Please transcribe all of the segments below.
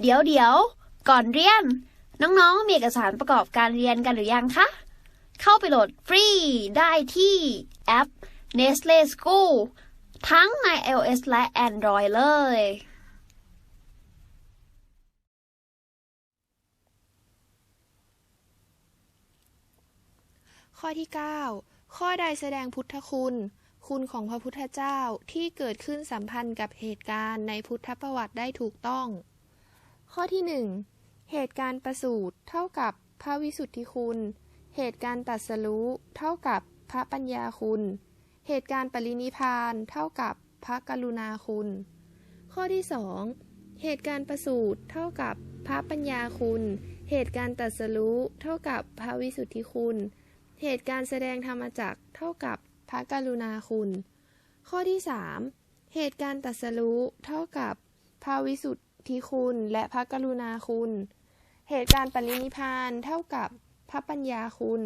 เดี๋ยวเดี๋ยวก่อนเรียน น้องๆ มีเอกสารประกอบการเรียนกันหรือยังคะ เข้าไปโหลดฟรีได้ที่แอป Nestle School ทั้งใน iOS และ Android เลย ข้อที่ 9 ข้อใดแสดงพุทธคุณ คุณของพระพุทธเจ้าที่เกิดขึ้นสัมพันธ์กับเหตุการณ์ในพุทธประวัติได้ถูกต้อง ข้อที่ 1 เหตุการณ์ประสูติเท่ากับพระวิสุทธิคุณ เหตุการณ์ตรัสรู้เท่ากับพระปัญญาคุณ เหตุการณ์ปรินิพานเท่ากับพระกรุณาคุณ ข้อที่ 2 เหตุการณ์ประสูติเท่ากับพระปัญญาคุณ เหตุการณ์ตรัสรู้เท่ากับพระวิสุทธิคุณ เหตุการณ์แสดงธรรมจักเท่ากับพระกรุณาคุณ ข้อที่ 3 เหตุการณ์ตรัสรู้เท่ากับพระวิสุท ธิคุณและพระกรุณาคุณ เหตุการณ์ปรินิพานเท่ากับพระปัญญาคุณ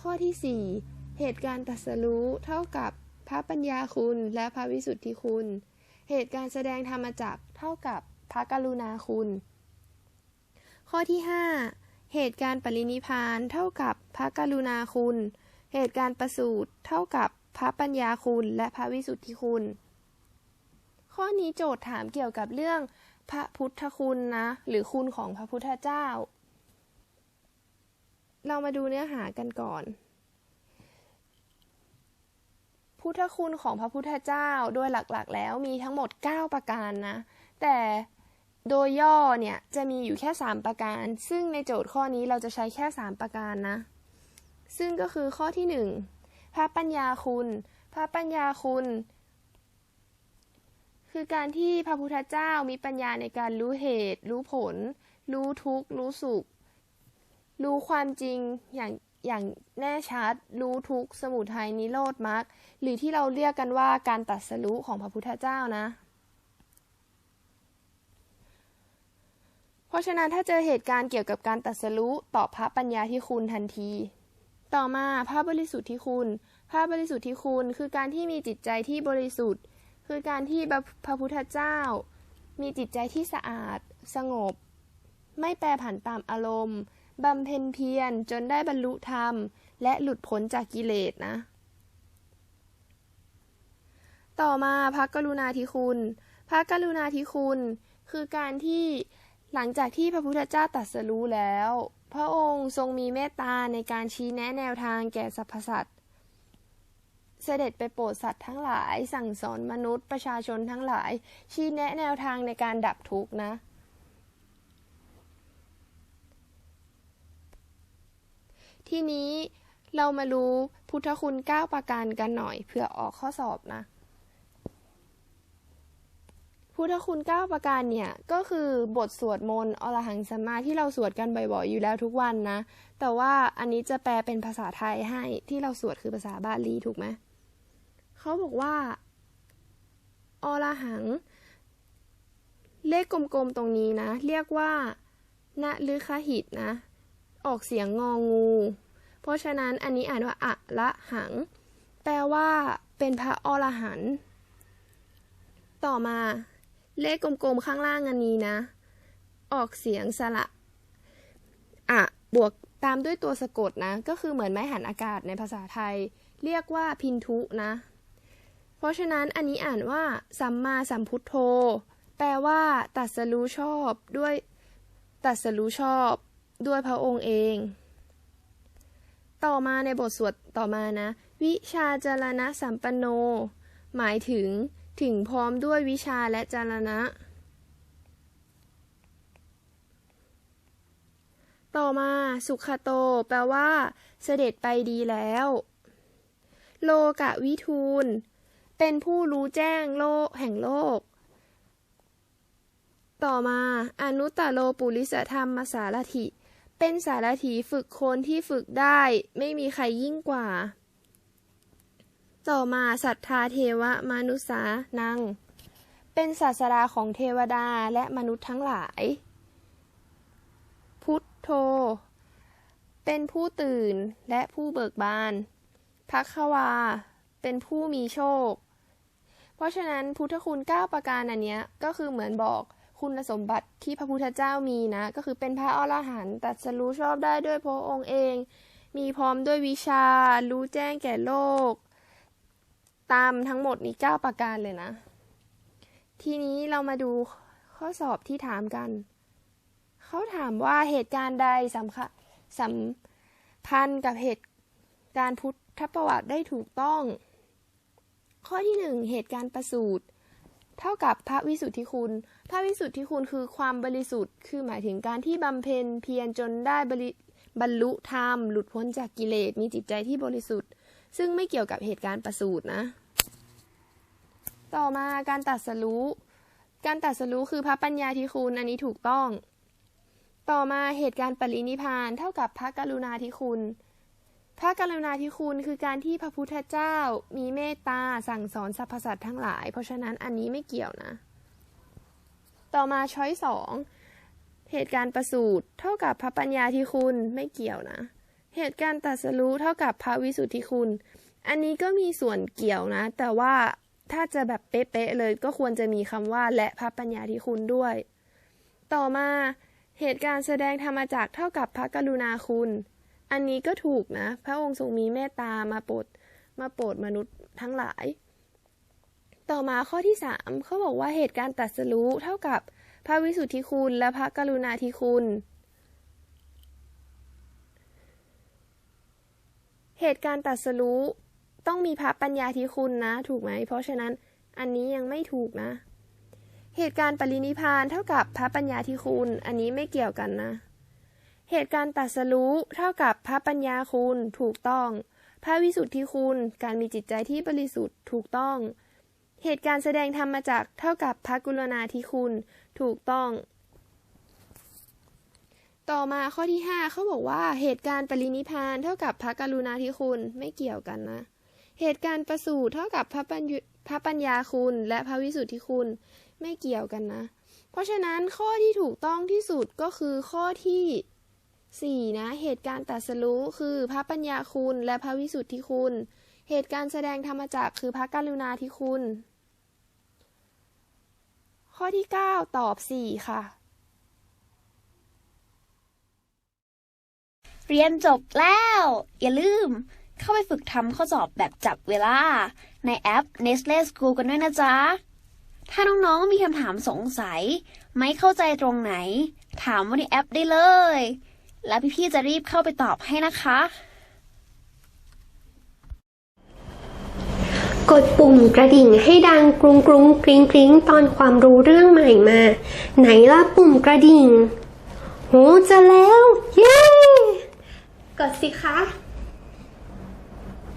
ข้อที่ 4 เหตุการณ์ตรัสรู้เท่ากับพระปัญญาคุณและพระวิสุทธิคุณ เหตุการณ์แสดงธรรมจักเท่ากับพระกรุณาคุณ ข้อที่ 5 เหตุการณ์ปรินิพพานเท่ากับพระกรุณาคุณ เหตุการณ์ประสูติเท่ากับพระปัญญาคุณและพระวิสุทธิคุณ ข้อนี้โจทย์ถามเกี่ยวกับเรื่อง พระพุทธคุณนะ หรือคุณของพระพุทธเจ้า เรามาดูเนื้อหากันก่อน พุทธคุณของพระพุทธเจ้าโดยหลักๆ แล้วมีทั้งหมด 9 ประการนะ แต่โดยย่อเนี่ยจะมีอยู่แค่ 3 ประการ ซึ่งในโจทย์ข้อนี้เราจะใช้แค่ 3 ประการนะ ซึ่งก็คือข้อที่ 1 พระปัญญาคุณ พระปัญญาคุณ คือการที่พระพุทธเจ้ามีปัญญาในการรู้เหตุ รู้ผล รู้ทุกข์ รู้สุข รู้ความจริงอย่างอย่างแน่ชัด รู้ทุกข์ สมุทัยนิโรธมรรคหรือที่เราเรียกกันว่าการตัดสรู้ของพระพุทธเจ้านะ เพราะฉะนั้นถ้าเจอเหตุการณ์เกี่ยวกับการตัดสรู้ตอพระปัญญาที่คุณทันที ต่อมาพระบริสุทธิ์ที่คุณ พระบริสุทธิ์ที่คุณคือการที่มีจิตใจที่บริสุทธิ์ คือการที่พระพุทธเจ้า มีจิตใจที่สะอาด สงบ ไม่แปรผันตามอารมณ์บำเพ็ญเพียรจนได้บรรลุธรรม และหลุดพ้นจากกิเลสนะ ต่อมาพระกรุณาธิคุณ พระกรุณาธิคุณ คือการที่หลังจากที่พระพุทธเจ้าตรัสรู้แล้ว พระองค์ทรงมีเมตตาในการชี้แนะแนวทางแก่สรรพสัตว์ เสด็จไปโปรดสัตว์ทั้งหลาย สั่งสอนมนุษย์ประชาชนทั้งหลาย ชี้แนะแนวทางในการดับทุกข์นะ ทีนี้เรามารู้พุทธคุณ 9 ประการกันหน่อยเผื่อออกข้อสอบนะ พุทธคุณ 9 ประการเนี่ย ก็คือบทสวดมนต์อรหังสัมมาที่เราสวดกันบ่อยๆ อยู่แล้วทุกวันนะ แต่ว่าอันนี้จะแปลเป็นภาษาไทยให้ที่เราสวดคือภาษาบาลีถูกไหม เขาบอกว่า อรหัง เลขกลมๆตรงนี้นะ เรียกว่านะลึคหิตนะ ออกเสียงงองู เพราะฉะนั้นอันนี้อ่านว่าอะละหัง แปลว่า เป็นพระอรหันต์ต่อมา เลขกลมๆข้างล่างอันนี้นะ ออกเสียงสระอะบวกตามด้วยตัวสะกดนะ ก็คือเหมือนไม้หันอากาศในภาษาไทย เรียกว่าพินทุนะ เพราะฉะนั้นอันนี้อ่านว่า สัมมาสัมพุทโธ แปลว่าตัดสรู้ชอบด้วยตัดสรู้ชอบด้วยพระองค์เอง ต่อมาในบทสวดต่อมานะ วิชาจารณะสัมปันโน หมายถึงถึงพร้อมด้วยวิชาและจารณะ ต่อมาสุขโต แปลว่า เสด็จไปดีแล้ว โลกะวิทูล เป็นผู้รู้แจ้งโลกแห่งโลก ต่อมาอนุตตโลปุริสธรรมสารถิ เป็นสารถีฝึกคนที่ฝึกได้ไม่มีใครยิ่งกว่า ต่อมาศรัทธาเทวมนุษานัง เป็นศาสดาของเทวดาและมนุษย์ทั้งหลาย พุทโธ เป็นผู้ตื่นและผู้เบิกบานพักวาเป็นผู้มีโชค เพราะฉะนั้นพุทธคุณ 9 ประการอันเนี้ยก็คือเหมือนบอกคุณสมบัติที่พระพุทธเจ้ามีนะ ก็คือเป็นพระอรหันต์ตรัสรู้ชอบได้ด้วยพระองค์เอง มีพร้อมด้วยวิชา รู้แจ้งแก่โลก ตามทั้งหมดนี้เก้าประการเลยนะ ทีนี้เรามาดูข้อสอบที่ถามกัน เขาถามว่าเหตุการณ์ใดสำคัญสัมพันธ์กับเหตุการณ์พุทธประวัติได้ถูกต้อง ข้อที่หนึ่งเหตุการณ์ประสูติเท่ากับพระวิสุทธิคุณ พระวิสุทธิคุณคือความบริสุทธิ์ คือหมายถึงการที่บำเพ็ญเพียรจนได้บริบรรลุธรรม หลุดพ้นจากกิเลส มีจิตใจที่บริสุทธิ์ ซึ่งไม่เกี่ยวกับเหตุการณ์ประสูตินะ ต่อมาการตัดสรู้ การตัดสรู้คือพระปัญญาธิคุณ อันนี้ถูกต้อง ต่อมาเหตุการณ์ปรินิพพาน เท่ากับพระกรุณาธิคุณ พระกรุณาธิคุณคือการที่พระพุทธเจ้ามีเมตตาสั่งสอนสรรพสัตว์ทั้งหลาย เพราะฉะนั้นอันนี้ไม่เกี่ยวนะ ต่อมาช้อยสองเหตุการณ์ประสูติเท่ากับพระปัญญาธิคุณไม่เกี่ยวนะ เหตุการณ์ตัสรู้เท่ากับพระวิสุทธิคุณ อันนี้ก็มีส่วนเกี่ยวนะ แต่ว่าถ้าจะแบบเป๊ะๆเลยก็ควรจะมีคำว่าและพระปัญญาธิคุณด้วย ต่อมาเหตุการณ์แสดงธรรมจักรเท่ากับพระกรุณาคุณ อันนี้ก็ถูกนะ พระองค์ทรงมีเมตตามาโปรดมาโปรดมนุษย์ทั้งหลาย ต่อมาข้อที่สามเขาบอกว่าเหตุการณ์ตรัสรู้เท่ากับพระวิสุทธิคุณและพระกรุณาธิคุณ เหตุการณ์ตรัสรู้ต้องมีพระปัญญาธิคุณนะ ถูกไหม เพราะฉะนั้นอันนี้ยังไม่ถูกนะ เหตุการณ์ปรินิพานเท่ากับพระปัญญาธิคุณ อันนี้ไม่เกี่ยวกันนะ เหตุการณ์ตรัสรู้เท่ากับพระปัญญาคุณถูกต้อง พระวิสุทธิคุณ การมีจิตใจที่บริสุทธิ์ถูกต้อง เหตุการณ์แสดงธรรมจักเท่ากับพระกุลนาธิคุณ ถูกต้อง ต่อมาข้อที่ 5เขาบอกว่าเหตุการณ์ปรินิพานเท่ากับพระกรุณาธิคุณไม่เกี่ยวกันนะ เหตุการณ์ประสูติเท่ากับพระปัญพระปัญญาคุณ และพระวิสุทธิคุณไม่เกี่ยวกันนะ เพราะฉะนั้นข้อที่ถูกต้องที่สุดก็คือข้อที่ 4 นะเหตุการณ์ตรัสรู้คือพระปัญญาคุณและพระวิสุทธิคุณ เหตุการณ์แสดงธรรมจักรคือพระกรุณาธิคุณ ข้อที่ 9 ตอบ 4 ค่ะ เรียนจบแล้ว อย่าลืม เข้าไปฝึกทำข้อสอบแบบจับเวลา ในแอป Nestle School กันด้วยนะจ๊ะ ถ้าน้องๆมีคำถามสงสัย ไม่เข้าใจตรงไหน ถามว่าในแอปได้เลย แล้วพี่ๆจะรีบเข้าไปตอบให้นะคะ กดปุ่มกระดิ่งให้ดังกรุงกรุงกริ้งกริงตอนความรู้เรื่องใหม่มา ไหนล่ะปุ่มกระดิ่งโหจะแล้ว เย้ กดสิคะ